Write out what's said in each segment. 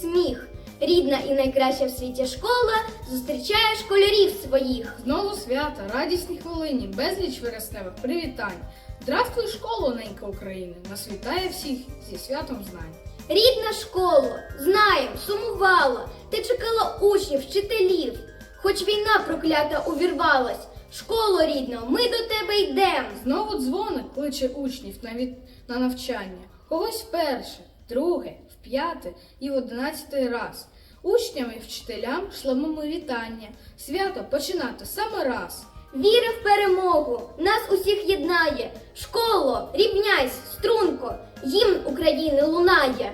сміх. Рідна і найкраща в світі школа зустрічає школярів своїх. Знову свята, радісні хвилині, безліч вересневих привітань. Здравствуй, школа, ненька України! Нас вітає всіх зі святом знань. Рідна школа, знаєм, сумувала, ти чекала учнів, вчителів. Хоч війна проклята увірвалась, школо рідна, ми до тебе йдем. Знову дзвоник кличе учнів на, від... на навчання. Когось вперше, друге, в п'яте і в одинадцятий раз. Учням і вчителям шлемо ми вітання. Свято починати саме раз. Віри в перемогу, нас усіх єднає. Школо, рівняйсь, струнко, гімн України лунає.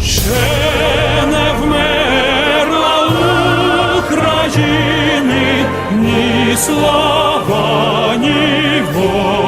Ще не вмерла України ні слава, ні воля.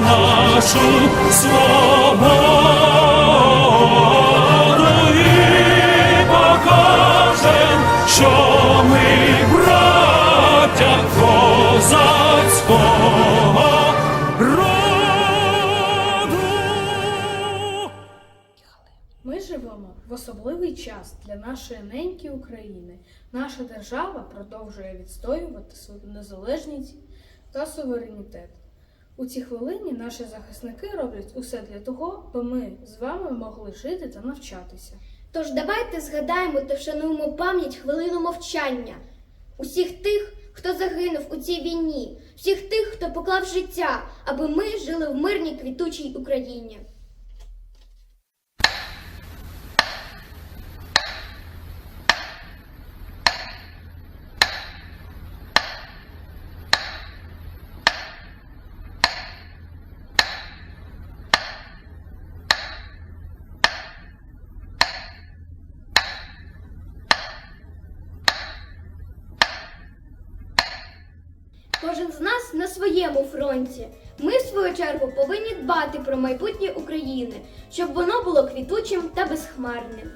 нашу свободу і покажем, що ми браття козацького роду. Ми живемо в особливий час для нашої неньки України. Наша держава продовжує відстоювати свою незалежність та суверенітет. У ці хвилині наші захисники роблять усе для того, аби ми з вами могли жити та навчатися. Тож давайте згадаємо та вшануємо пам'ять хвилину мовчання усіх тих, хто загинув у цій війні, всіх тих, хто поклав життя, аби ми жили в мирній квітучій Україні. Кожен з нас на своєму фронті. Ми, в свою чергу, повинні дбати про майбутнє України, щоб воно було квітучим та безхмарним.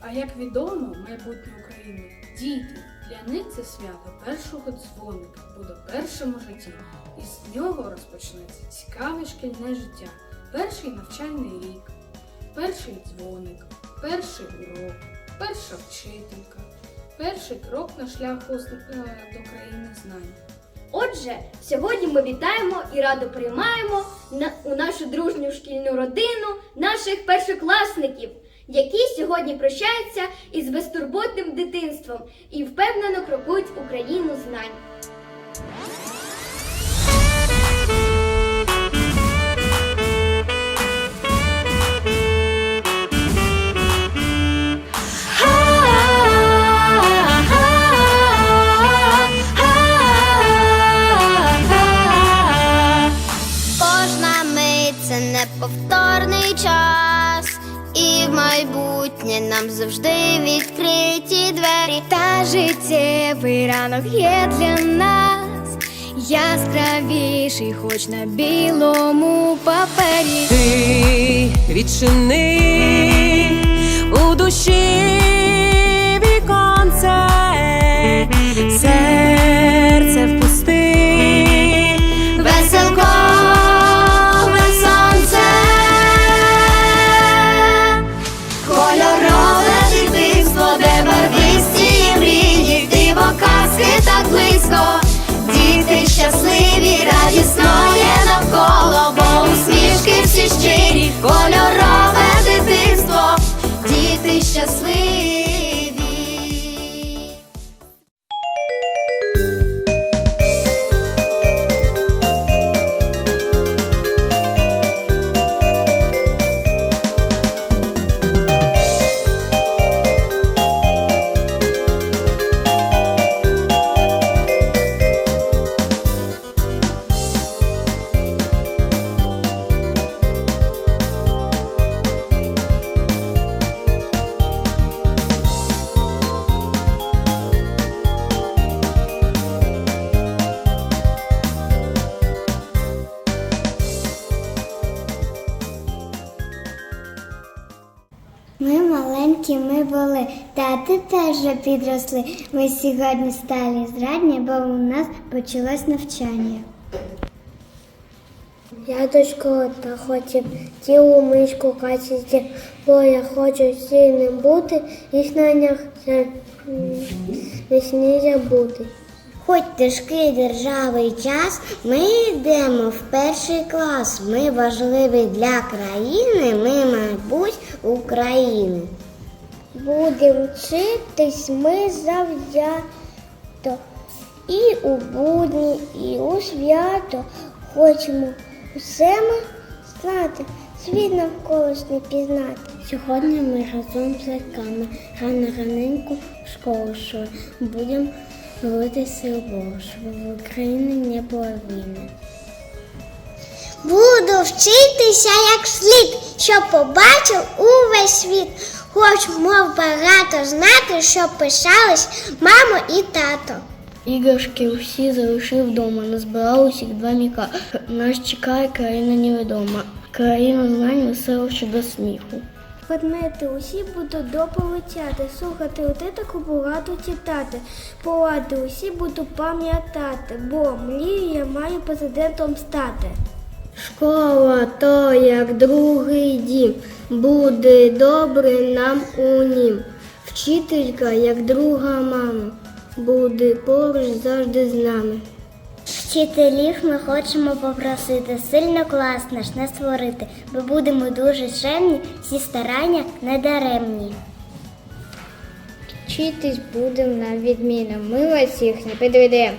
А як відомо, майбутнє України діти. Для них це свято першого дзвоника буде першим у житті, і з нього розпочнеться цікаве шкільне життя, перший навчальний рік, перший дзвоник, перший урок, перша вчителька, перший крок на шляху е, до країни знань. Отже, сьогодні ми вітаємо і радо приймаємо на, у нашу дружню шкільну родину наших першокласників, які сьогодні прощаються із безтурботним дитинством і впевнено крокують Україну знань. Відкриті двері. Та життєвий ранок є для нас яскравіший, хоч на білому папері. Ти відчини у душі віконце, серце тати теж вже підросли. Ми сьогодні стали зрадні, бо у нас почалось навчання. Я до школи та хотів цілу мишку качати, бо я хочу сильним бути і знаннях весні забути. Хоч тяжкий державий час, ми йдемо в перший клас. Ми важливі для країни, ми майбуть України. Будемо вчитись ми завзято і у будні, і у свято. Хочемо усе ми знати, світ навколишній пізнати. Сьогодні ми разом з батьками рано раненько в школу йшли. Будемо молитися Богу, щоб в Україні не було війни. Буду вчитися як слід, щоб побачив увесь світ. Хоч мов багато знати, щоб пишались мамо і тато. Іграшки усі залишив вдома, назбирав усіх два міка. Нас чекає країна невідома. Країна знань веселощі до сміху. Предмети усі будуть доповідати, слухати у таку багато читати. Поради усі буду пам'ятати, бо мрію я маю президентом стати. Школа то як другий дім, буде добре нам у нім. Вчителька, як друга мама, буде поруч завжди з нами. Вчителів ми хочемо попросити сильно клас наш не створити, бо будемо дуже чемні, всі старання недаремні. Вчитись будемо на відміну, ми вас всіх не підведемо.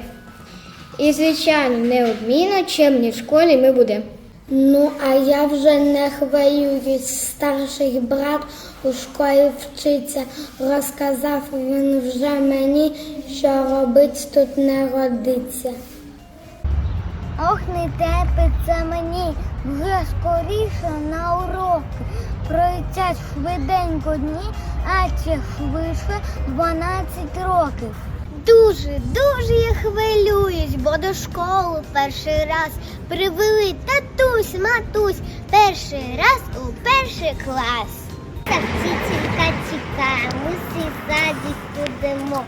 І, звичайно, неодмінно чемні в школі ми будемо. Ну, а я вже не хвилююсь, старший брат у школі вчиться. Розказав він вже мені, що робить тут не родиться. Ох, не терпиться мені, вже скоріше на уроки. Пролетять швиденько дні, а ще швидше 12 років. Дуже, дуже я хвилююсь, бо до школи перший раз привели татусь, матусь, перший раз у перший клас. Та вчителька чекає, ми всі ззаді будемо.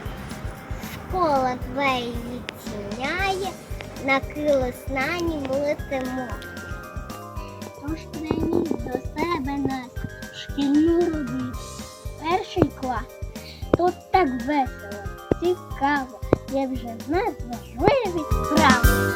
Школа двері відчиняє, на крило снані ми летимо. Тож прийміть до себе нас, шкільну родину. Перший клас. Тут так весело, цікаво, є вже в нас важливі справи.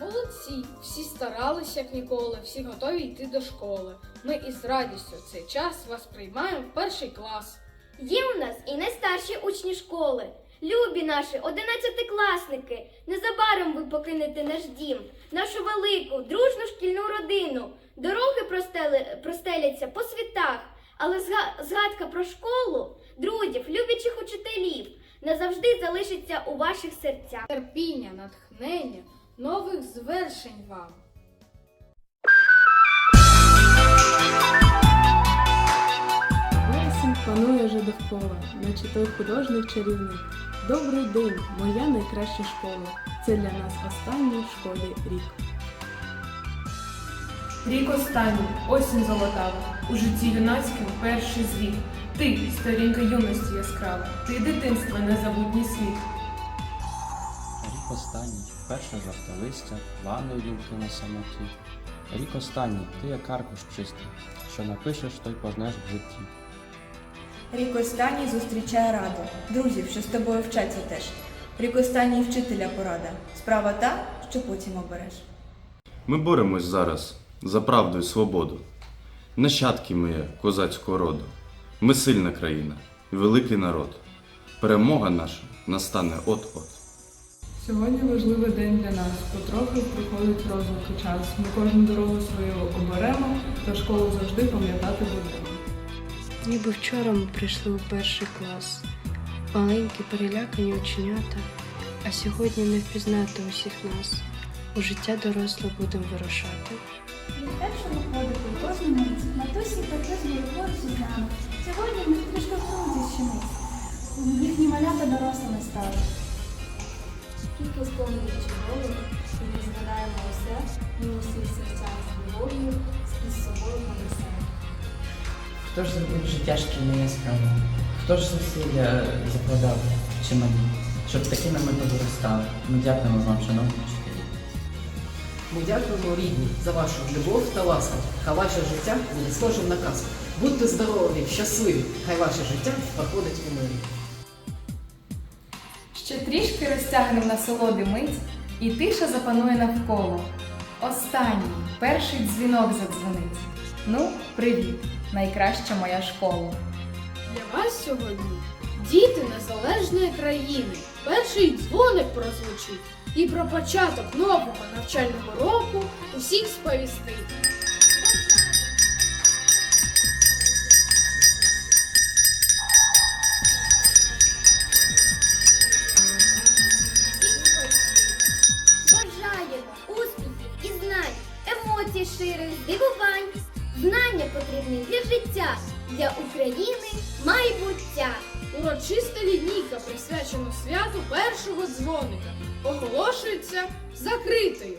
Молодці, всі старались як ніколи, всі готові йти до школи. Ми із радістю в цей час вас приймаємо в перший клас. Є у нас і найстарші учні школи. Любі наші одинадцятикласники, незабаром ви покинете наш дім, нашу велику, дружну шкільну родину. Дороги простели, простеляться по світах, але зга- згадка про школу, друзів, любячих учителів назавжди залишиться у ваших серцях. Терпіння, натхнення, нових звершень вам. Вересень панує вже довкола, наче той художник чарівник. Добрий день, моя найкраща школа. Це для нас останній в школі рік. Рік останній, осінь золотава, у житті юнацьким перший звіт. Ти, сторінка юності яскрава, ти дитинства незабутній світ. Рік останній, перше жовте листя, лани вдімки на самоті. Рік останній, ти як аркуш чистий, що напишеш, той пожнеш в житті. Рік останній зустрічає раду, друзів, що з тобою вчаться теж. Рік останній вчителя порада. Справа та, що потім обереш. Ми боремось зараз за правду і свободу. Нащадки ми є козацького роду. Ми сильна країна, великий народ. Перемога наша настане от-от. Сьогодні важливий день для нас. Потрохи приходить розвитку час. Ми кожну дорогу свою оберемо, та школу завжди пам'ятати будемо. Ніби вчора ми прийшли у перший клас. Маленькі перелякані оченята, а сьогодні не впізнати усіх нас. У життя доросле будемо вирушати. Від першого подиху кожну мить. Матусі приблизно поруч із нами. Сьогодні ми трішки втомилися щомить. Їхні малята дорослими стали. Скільки сповнить чого, і ми згадаємо усе, ми усі серця з любов'ю, з собою понесемо. Хто ж зробив життя шкільне яскраве? Хто ж зусилля закладав чималі, щоб такими ми повиростали? Ми дякуємо вам, шановні вчителі. Ми дякуємо рідні за вашу любов та ласку. Хай ваше життя буде схожим на казку. Будьте здорові, щасливі, хай ваше життя проходить у мирі. Ще трішки розтягнем насолоди мить, і тиша запанує навколо. Останній, перший дзвінок задзвонить. Ну, привіт, найкраща моя школа. Для вас сьогодні діти незалежної країни. Перший дзвоник прозвучить і про початок нового навчального року усіх сповістить. Емоцій ширих, здивувань. Знання потрібні для життя, для України майбуття. Урочиста лінійка, присвячена святу першого дзвоника, оголошується закритою.